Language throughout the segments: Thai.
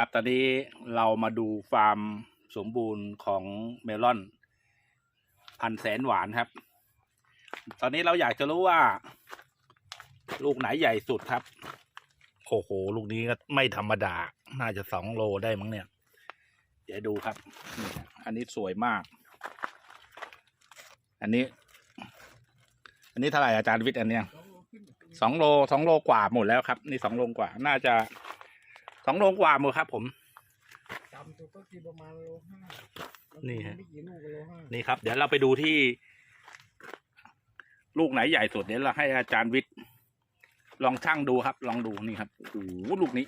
ครับตอนนี้เรามาดูฟาร์มสมบูรณ์ของเมลอน พันแสนหวานครับ ตอนนี้เราอยากจะรู้ว่า ลูกไหนใหญ่สุดครับ โอ้โห ลูกนี้ก็ไม่ธรรมดา น่าจะสองโลได้มั้งเนี่ย เดี๋ยวดูครับนี่ฮะอันนี้สวยมาก อันนี้ อันนี้เท่าไหร่อาจารย์วิทย์อันเนี้ยสองโลสองโลกว่าหมดแล้วครับ นี่สองโลกว่า น่าจะ สองโลกว่าหมดครับ ผมต่ำสุดก็คือประมาณโลห้านี่ฮะไม่กี่ลูกก็โลห้านี่ครับ เดี๋ยวเราไปดูที่ ลูกไหนใหญ่สุดเดี๋ยวเราให้อาจารย์วิทย์ลองชั่งดูครับ ลองดูนี่ครับโอ้โหลูกนี้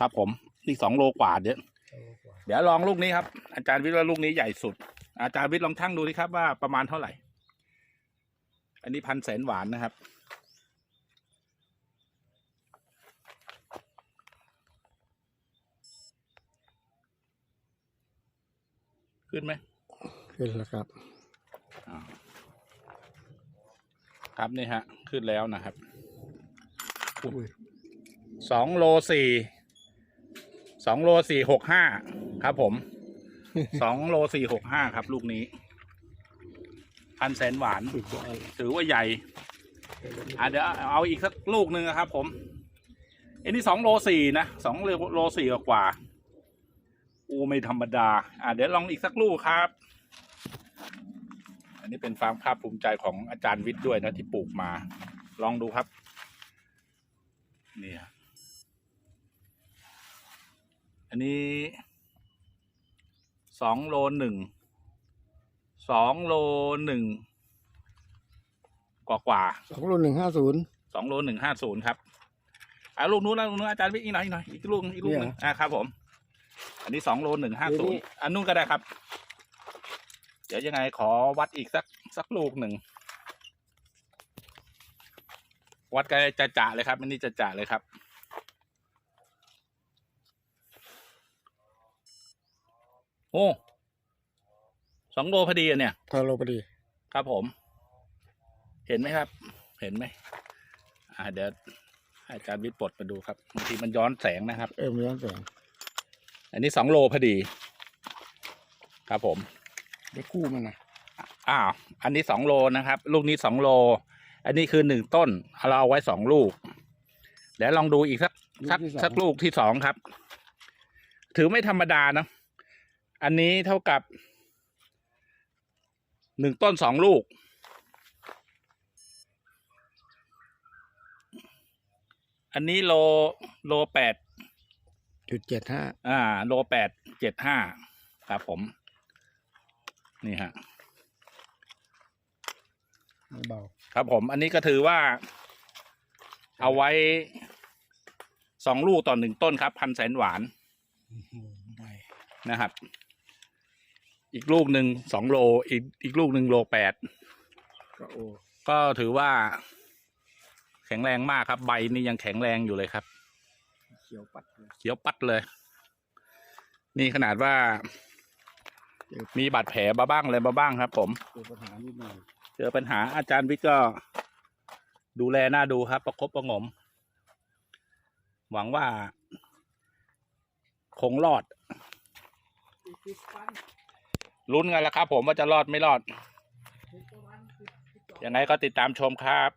ครับผมนี่สองโลกว่าเดี๋ยวโลกว่าเดี๋ยวลองลูกนี้ครับ อาจารย์วิทย์ว่าลูกนี้ใหญ่สุด อาจารย์วิทย์ลองชั่งดูดิครับว่าประมาณเท่าไหร่ อันนี้พันแสนหวานนะครับ ขึ้นไหมขึ้นแล้วครับอ่าครับนี่ฮะ ขึ้นแล้วนะครับอุ้ยสองโลสี่สองโลสี่หกห้าครับผมสองโลสี่หกห้าครับ ลูกนี้ พันแสนหวานสุดยอดถือว่าใหญ่อะเดี๋ยวเอาอีกสักลูกหนึ่งนะครับผมอันนี้สองโลสี่นะสองโลสี่กว่าๆ อูไม่ธรรมดา อะเดี๋ยวลองอีกสักลูกครับ อันนี้เป็นความภาคภูมิใจของอาจารย์วิทย์ด้วยนะที่ปลูกมา ลองดูครับ นี่ฮะอันนี้สองโลหนึ่งสองโลหนึ่งกว่ากว่าๆสองโลหนึ่งห้าศูนย์สองโลหนึ่งห้าศูนย์ครับอ่าลูกนู้นนะลูกนู้นอาจารย์วิทย์อีกหน่อยอีกหน่อยอีกลูกอีกลูกหนึงอ่าครับผม อันนี้สองโลหนึ่งห้าศูนย์อันนู้นก็ได้ครับ เดี๋ยวยังไงขอวัดอีกสักสักลูกหนึ่ง วัดกันจะจะๆเลยครับอันนี้จะจะๆเลยครับ โอ้สองโลพอดีอะเนี่ยพอโลพอดี ครับผม เห็นไหมครับ เห็นไหมอ่าเดี๋ยวให้อาจารย์วิทย์ปลดมาดูครับบางทีมันย้อนแสงนะครับ เออมันย้อนแสง อันนี้สองโลพอดี ครับผมเดี๋ยวคู่มันนะอ้าวอันนี้สองโลนะครับ ลูกนี้สองโล อันนี้คือหนึ่งต้นเราเอาไว้สองลูกเดี๋ยวลองดูอีกสักสักสักลูกที่สองครับ ถือไม่ธรรมดานะอันนี้เท่ากับหนึ่งต้นสองลูก อันนี้โลโลแปด จุดเจ็ดห้าอ่า โลแปดเจ็ดห้าครับผม นี่ฮะ ไม่เบา ครับผม อันนี้ก็ถือว่า เอาไว้สองลูกต่อหนึ่งต้นครับ พันแสนหวานอื้อหือไม่นะครับ อีกลูกหนึ่งสองโล อีกอีกลูกหนึ่งโลแปด ก็โอ้ก็ถือว่า แข็งแรงมากครับ ใบนี่ยังแข็งแรงอยู่เลยครับ เขียวปัดเลยเขียวปัดเลย นี่ขนาดว่า มีบาดแผลมาบ้างอะไรมาบ้างครับ ผม เจอปัญหานิดหน่อยเจอปัญหาอาจารย์วิทย์ก็ ดูแลน่าดูครับ ประคบประหงม หวังว่า คงรอด ลุ้นกันแล้วครับ ผมว่าจะรอดไม่รอดยังไงก็ติดตามชมครับ